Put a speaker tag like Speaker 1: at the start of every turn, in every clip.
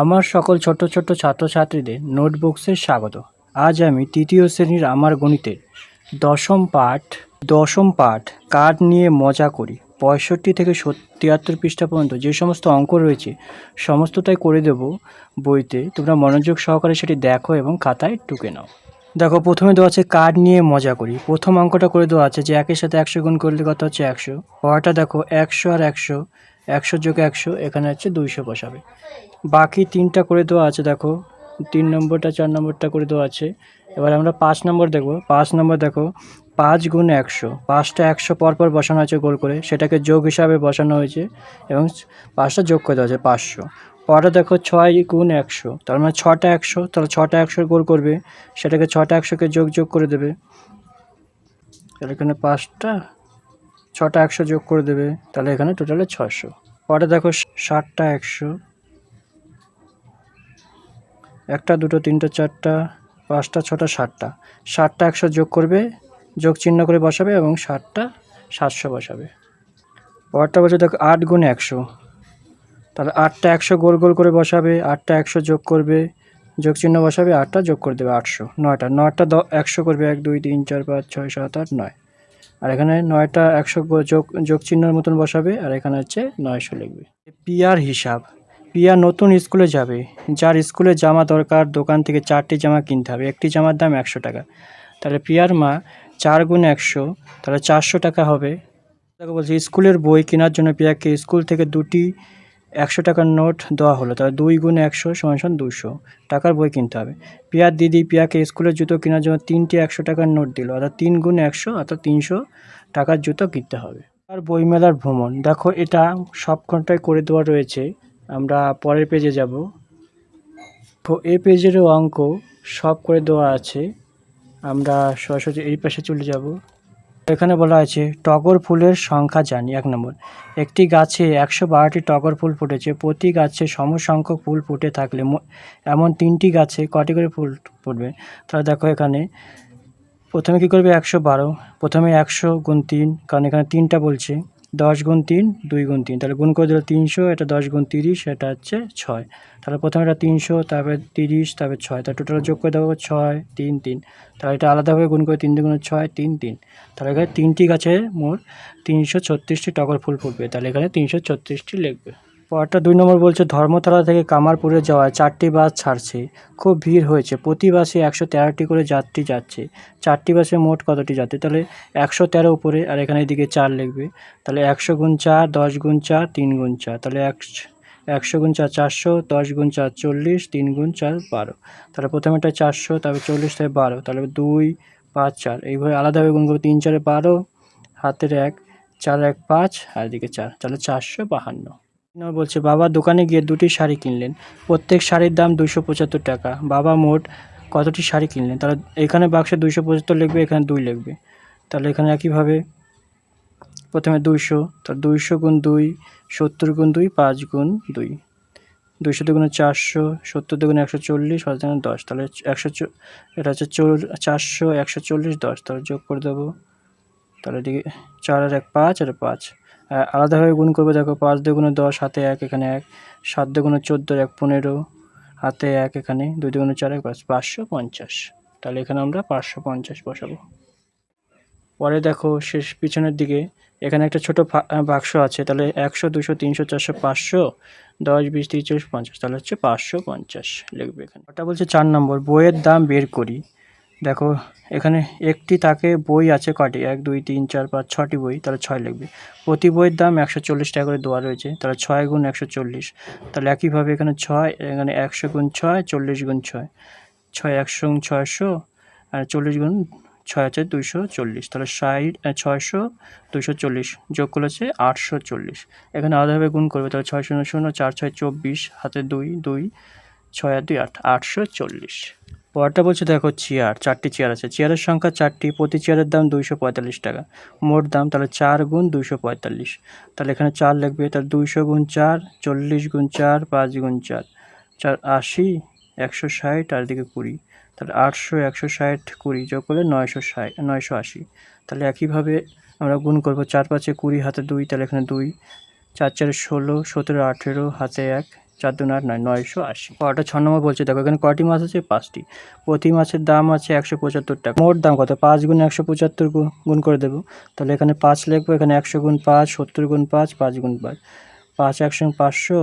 Speaker 1: আমার সকল ছোট ছোট ছাত্রছাত্রীদের নোটবুকসে স্বাগত আজ আমি তৃতীয় শ্রেণীর আমার গণিতের দশম পাঠ দশম পাঠ কার্ড নিয়ে মজা করি পঁয়ষট্টি থেকে তিয়াত্তর পৃষ্ঠা পর্যন্ত যে সমস্ত অঙ্ক রয়েছে সমস্তটাই করে দেব বইতে তোমরা মনোযোগ সহকারে সেটি দেখো এবং খাতায় টুকে নাও দেখো প্রথমে দেওয়া আছে কার্ড নিয়ে মজা করি প্রথম অঙ্কটা করে দেওয়া আছে যে একের সাথে একশো গুণ করলে কথা হচ্ছে একশো পড়াটা দেখো একশো আর একশো একশো যোগে একশো এখানে হচ্ছে দুইশো বসাবে বাকি তিনটা করে দেওয়া আছে দেখো তিন নম্বরটা চার নম্বরটা করে দেওয়া আছে এবার আমরা পাঁচ নম্বর দেখব পাঁচ নম্বর দেখো পাঁচ গুণ একশো পাঁচটা একশো পরপর বসানো আছে গোল করে সেটাকে যোগ হিসাবে বসানো হয়েছে এবং পাঁচটা যোগ করে দেওয়া আছে পাঁচশো পরে দেখো ছয় গুণ একশো তার মানে ছটা একশো তাহলে ছটা একশো গোল করবে সেটাকে ছটা একশোকে যোগ যোগ করে দেবে তাহলে এখানে পাঁচটা ছটা একশো যোগ করে দেবে তাহলে এখানে টোটালে ছশো পরে দেখো ষাটটা একশো একটা দুটো তিনটা চারটা পাঁচটা ছটা ষাটটা ষাটটা একশো যোগ করবে যোগ চিহ্ন করে বসাবে এবং ষাটটা সাতশো বসাবে পরটা বসে দেখো আট গুণ একশো তাহলে আটটা একশো গোল গোল করে বসাবে আটটা একশো যোগ করবে যোগ চিহ্ন বসাবে আটটা যোগ করে দেবে আটশো নয়টা নয়টা দ একশো করবে এক দুই তিন চার পাঁচ ছয় সাত আট নয় আর এখানে নয়টা একশো যোগ যোগ চিহ্নর মতন বসাবে আর এখানে হচ্ছে নয়শো লিখবে পিয়ার হিসাব পিয়া নতুন স্কুলে যাবে যার স্কুলে জামা দরকার দোকান থেকে চারটি জামা কিনতে হবে একটি জামার দাম একশো টাকা তাহলে পিয়ার মা চার গুণ একশো তাহলে চারশো টাকা হবে তাকে বলছে স্কুলের বই কেনার জন্য পিয়াকে স্কুল থেকে দুটি একশো টাকার নোট দেওয়া হলো তাহলে দুই গুণ একশো সমান সমান দুশো টাকার বই কিনতে হবে পিয়ার দিদি পিয়াকে স্কুলের জুতো কেনার জন্য তিনটি একশো টাকার নোট দিল অর্থাৎ তিন গুণ একশো অর্থাৎ তিনশো টাকার জুতো কিনতে হবে আর বইমেলার ভ্রমণ দেখো এটা সবক্ষণটাই করে দেওয়া রয়েছে আমরা পরের পেজে যাব এ পেজেরও অঙ্ক সব করে দেওয়া আছে আমরা সরাসরি এই পাশে চলে যাব এখানে বলা আছে টগর ফুলের সংখ্যা জানি এক নম্বর একটি গাছে একশো বারোটি টগর ফুল ফুটেছে প্রতি গাছে সমসংখ্যক ফুল ফুটে থাকলে এমন তিনটি গাছে কটি করে ফুল ফুটবে তাহলে দেখো এখানে প্রথমে কী করবে একশো বারো প্রথমে একশো গুণ তিন কারণ এখানে তিনটা বলছে দশ গুণ তিন দুই গুণ তিন তাহলে গুণ করে দিল তিনশো এটা দশ গুণ তিরিশ এটা হচ্ছে ছয় তাহলে প্রথমে এটা তিনশো তারপরে তিরিশ তারপরে ছয় তাহলে টোটাল যোগ করে দেবো ছয় তিন তিন তাহলে এটা আলাদাভাবে গুণ করে তিন গুণ ছয় তিন তিন তাহলে এখানে তিনটি গাছে মোট তিনশো ছত্রিশটি টগর ফুল ফুটবে তাহলে এখানে তিনশো ছত্রিশটি লিখবে পরটা দুই নম্বর বলছে ধর্মতলা থেকে কামারপুরে যাওয়া চারটি বাস ছাড়ছে খুব ভিড় হয়েছে প্রতি বাসে একশো তেরোটি করে যাত্রী যাচ্ছে চারটি বাসে মোট কতটি যাত্রী তাহলে একশো তেরো উপরে আর এখানে এদিকে চার লিখবে তাহলে একশো গুণ চার দশ গুণ চার তিন গুণ চার তাহলে এক একশো গুণ চার চারশো দশ গুণ চার চল্লিশ তিন গুণ চার বারো তাহলে প্রথমে একটা চারশো তারপর চল্লিশ থেকে বারো তাহলে দুই পাঁচ চার এইভাবে আলাদাভাবে গুণ করবো তিন চারে বারো হাতের এক চার এক পাঁচ আর এদিকে চার তাহলে চারশো বাহান্ন বিনয় বলছে বাবা দোকানে গিয়ে দুটি শাড়ি কিনলেন প্রত্যেক শাড়ির দাম দুশো পঁচাত্তর টাকা বাবা মোট কতটি শাড়ি কিনলেন তাহলে এখানে বাক্সে দুইশো পঁচাত্তর লিখবে এখানে দুই লিখবে তাহলে এখানে একইভাবে প্রথমে দুইশো তাহলে দুইশো গুণ দুই সত্তর গুণ দুই পাঁচ গুণ দুই দুইশো দুগুণে চারশো সত্তর দুগুণে একশো চল্লিশ পাঁচ দুগুণে দশ তাহলে একশো এটা হচ্ছে চারশো একশো চল্লিশ দশ তাহলে যোগ করে দেবো তাহলে এদিকে চার আর এক পাঁচ আর পাঁচ আলাদাভাবে গুণ করবো দেখো পাঁচ দুগুণে দশ হাতে এক এখানে এক সাত দুগুণে চোদ্দো এক পনেরো হাতে এক এখানে দুই দুগুণে চার এক পাঁচ পাঁচশো পঞ্চাশ তাহলে এখানে আমরা পাঁচশো পঞ্চাশ বসাবো পরে দেখো শেষ পিছনের দিকে এখানে একটা ছোট বাক্স আছে তাহলে একশো দুশো তিনশো চারশো পাঁচশো দশ বিশ তিরিশ চল্লিশ পঞ্চাশ তাহলে হচ্ছে পাঁচশো পঞ্চাশ লিখবে এখানে ওটা বলছে চার নম্বর বইয়ের দাম বের করি দেখো এখানে একটি তাকে বই আছে কটি এক দুই তিন চার পাঁচ ছটি বই তাহলে ছয় লিখবে প্রতি বইয়ের দাম একশো চল্লিশ টাকা করে দেওয়া রয়েছে তাহলে ছয় গুণ একশো চল্লিশ তাহলে একইভাবে এখানে ছয় এখানে একশো গুণ ছয় চল্লিশ গুণ ছয় ছয় একশো গুণ ছয়শো আর চল্লিশ গুণ ছয় আছে দুইশো চল্লিশ তাহলে ষাট ছয়শো দুশো চল্লিশ যোগ করে আছে আটশো চল্লিশ এখানে আলাদাভাবে গুণ করবে তাহলে ছয় শূন্য শূন্য চার ছয় চব্বিশ হাতে দুই দুই ছয় আর দুই আট আটশো চল্লিশ ওয়ার্ডটা বলছে দেখো চেয়ার চারটি চেয়ার আছে চেয়ারের সংখ্যা চারটি প্রতি চেয়ারের দাম দুইশো পঁয়তাল্লিশ টাকা মোট দাম তাহলে চার গুণ দুইশো পঁয়তাল্লিশ তাহলে এখানে চার লাগবে তাহলে দুইশো গুণ চার চল্লিশ গুণ চার পাঁচ গুণ চার চার আশি একশো ষাট আর দিকে কুড়ি তাহলে আটশো একশো ষাট কুড়ি যোগ করলে নয়শো ষাট নয়শো আশি তাহলে একইভাবে আমরা গুণ করব চার পাঁচে কুড়ি হাতে দুই তাহলে এখানে দুই চার চারে ষোলো সতেরো আঠেরো হাতে এক চার দুন আট নয় নয়শো আশি কটা ছ নম্বর বলছে দেখো এখানে কটি মাছ আছে পাঁচটি প্রতি মাছের দাম আছে একশো পঁচাত্তর টাকা মোট দাম কত পাঁচ গুণ একশো পঁচাত্তর গুণ করে দেবো তাহলে এখানে পাঁচ লিখবো এখানে একশো গুণ পাঁচ সত্তর গুণ পাঁচ পাঁচ গুণ পাঁচ পাঁচ একশো পাঁচশো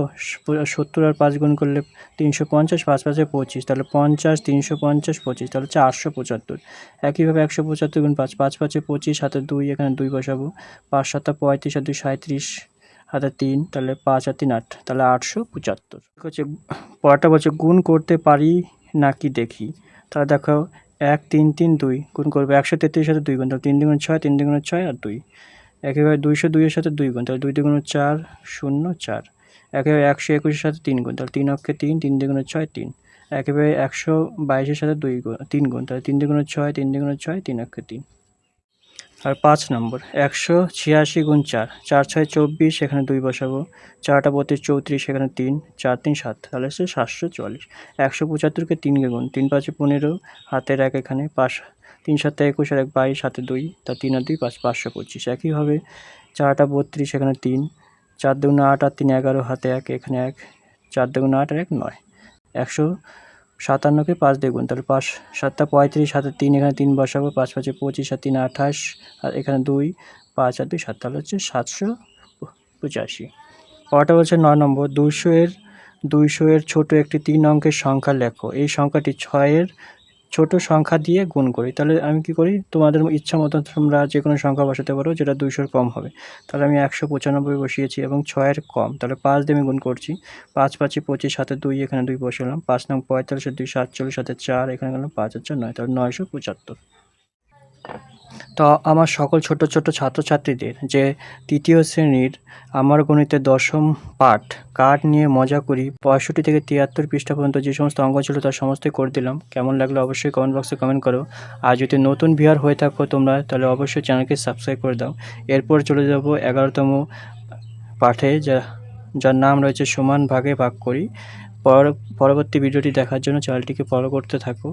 Speaker 1: সত্তর আর পাঁচ গুণ করলে তিনশো পঞ্চাশ পাঁচ পাঁচে পঁচিশ তাহলে পঞ্চাশ তিনশো পঞ্চাশ পঁচিশ তাহলে হচ্ছে আটশো পঁচাত্তর একইভাবে একশো পঁচাত্তর গুণ পাঁচ পাঁচ পাঁচে পঁচিশ হাতে দুই এখানে দুই বসাবো পাঁচ সাতটা পঁয়ত্রিশ আর দুই সাঁত্রিশ হাতে তিন তাহলে পাঁচ আর তিন আট তাহলে আটশো পঁচাত্তর হচ্ছে পড়াটা বলছে গুণ করতে পারি নাকি দেখি তাহলে দেখো এক তিন তিন দুই গুণ করবে একশো তেত্রিশ সাথে দুই গুণ তাহলে তিন দুগুণ ছয় তিন দুগুণ ছয় আর দুই একেবারে দুইশো দুইয়ের সাথে দুই গুণ তাহলে দুই দুগুণ চার শূন্য চার একেবারে একশো একুশের সাথে তিন গুণ তাহলে তিন অক্ষে তিন তিন দুগুণ ছয় তিন একেবারে একশো বাইশের সাথে দুই গুণ তিন গুণ তাহলে তিন দুগুণ ছয় তিন দুগুণ ছয় তিন অক্ষে তিন আর পাঁচ নম্বর একশো ছিয়াশি গুণ চার চার ছয় চব্বিশ এখানে দুই বসাবো চারটা বত্রিশ চৌত্রিশ এখানে তিন চার তিন সাত তাহলে সে সাতশো চুয়াল্লিশ একশো পঁচাত্তরকে তিন গুণ তিন পাঁচে পনেরো হাতের এক এখানে পাঁচ তিন সাতটা একুশ আর এক বাইশ সাতে দুই তা তিন আর দুই পাঁচ পাঁচশো পঁচিশ একইভাবে চারটা বত্রিশ এখানে তিন চার দুগুণ আট আর তিন এগারো হাতে এক এখানে এক চার দুগুণ আট আর এক নয় একশো সাতান্নকে পাঁচ দিয়ে গুণ তাহলে পাঁচ সাতটা পঁয়ত্রিশ হাতে তিন এখানে তিন বসাবো পাঁচ পাঁচে পঁচিশ সাত তিন আঠাশ আর এখানে দুই পাঁচ আর দুই সাত তাহলে হচ্ছে সাতশো পঁচাশি পরটা বলছে নয় নম্বর দুশো এর দুইশো এর ছোটো একটি তিন অঙ্কের সংখ্যা লেখো এই সংখ্যাটি ছয়ের ছোট সংখ্যা দিয়ে গুণ করি তাহলে আমি কি করি তোমাদের ইচ্ছা মতো তোমরা যে কোনো সংখ্যা বসাতে পারো যেটা দুইশোর কম হবে তাহলে আমি একশো পঁচানব্বই বসিয়েছি এবং ছয়ের কম তাহলে পাঁচ দিয়ে আমি গুণ করছি পাঁচ পাঁচে পঁচিশ সাথে দুই এখানে দুই বসালাম পাঁচ নং পঁয়তাল্লিশ দুই সাতচল্লিশ সাথে চার এখানে গেলাম পাঁচ হচ্ছে নয় তাহলে নয়শো পঁচাত্তর তো আমার সকল ছোট ছোট ছাত্রছাত্রীদের যে তৃতীয় শ্রেণীর আমার গণিতে দশম পাঠ কাঠ নিয়ে মজা করি পঁয়ষট্টি থেকে তিয়াত্তর পৃষ্ঠা পর্যন্ত যে সমস্ত অঙ্গ ছিল তার সমস্তই করে দিলাম কেমন লাগলো অবশ্যই কমেন্ট বক্সে কমেন্ট করো আর যদি নতুন ভিয়ার হয়ে থাকো তোমরা তাহলে অবশ্যই চ্যানেলকে সাবস্ক্রাইব করে দাও এরপর চলে যাব এগারোতম পাঠে যা যার নাম রয়েছে সমান ভাগে ভাগ করি পর পরবর্তী ভিডিওটি দেখার জন্য চ্যানেলটিকে ফলো করতে থাকো